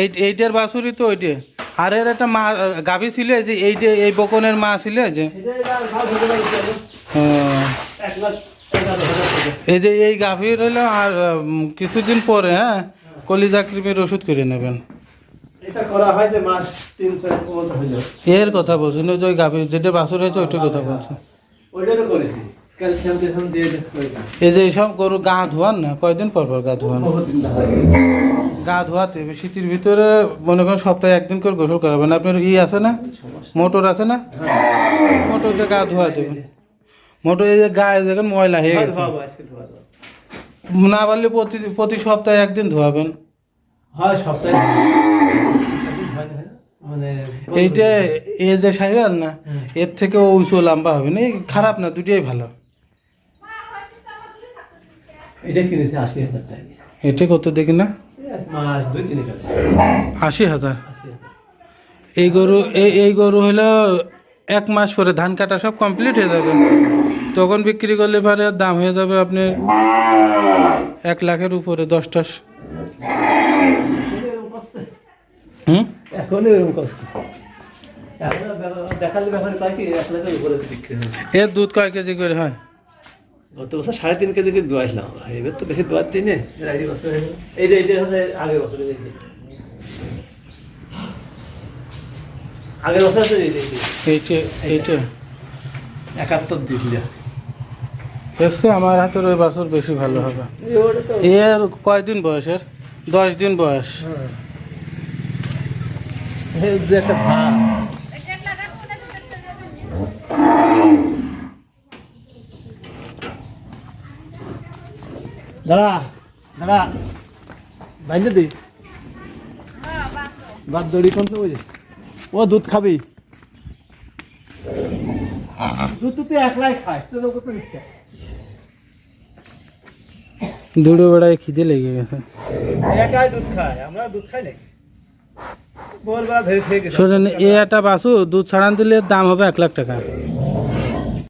এই এইটার বাছুরি তো ওইটে। আর এর একটা মা গাভী ছিল এই যে এই বকনের মা ছিল যে। হ্যাঁ। এই যে এই গাভীর হলো আর কিছুদিন পরে হ্যাঁ কলিজা কৃমির ওষুধ করে নেবেন। যে এর কথা বলছেন ওই যে ওই গাভীর যেটা বাছুর হয়েছে ওইটার কথা বলছেন। এই যে এইসব গরু গা ধোয়ান না কয়দিন পর পর গা ধোয়ান? গা ধোয়াতে হবে। শীতের ভিতরে মনে করেন সপ্তাহে একদিন করে গোসল করাবেন আপনার ই আছে না? মোটর আছে না? মোটরতে গা ধোয়া দেবেন। মোটর এই যে গায়ে দেখেন ময়লা হয়ে গেছে। না পারলে প্রতি প্রতি সপ্তাহে একদিন ধোয়াবেন। হয় সপ্তাহে? মানে এইটা এ যে সাইকেল না এর থেকে উঁচু লম্বা হবে না এই খারাপ না দুটোই ভালো। এটা কিনেছি আশি হাজার টাকা। এটা কত দেখি না? মাস দুই তিনে আশি হাজার? এই গরু এই এই গরু হলো এক মাস পরে ধান কাটা সব কমপ্লিট হয়ে যাবে। তখন বিক্রি করলে পরে দাম হয়ে যাবে আপনি এক লাখের উপরে দশটা হুম? এখন এরকম কষ্ট এর দুধ কয় কেজি করে হয়? গত বছর সাড়ে তিন কেজি করে দোয়া আসলাম। আমরা। এবার তো বেশি দোয়ার দিনে। এই যে এইটা হচ্ছে আগের বছর আগের বছর আছে। এইটা এইটা। একাত্তর দিয়েছিল এসছে আমার হাতের ওই বাছর বেশি ভালো হবে। এই ওটা তো এর কয়দিন বয়সের? দশ দিন বয়স। হ্যাঁ। এই যে একটা দাঁড়া দাঁড়া। বাইন্দে দি। বাদ দড়ি কোন বুঝে ও দুধ খাবি। দুধ তো তুই একলাই খাস তোর ওপর তো নিচ্ছে বেড়ায় খিদে লেগে গেছে। একাই দুধ খায় আমরা দুধ খাই নাকি? ভোরবেলা ধরে খেয়ে গেছি এ একটা বাছু দুধ ছাড়ান দিলে দাম হবে এক লাখ টাকা।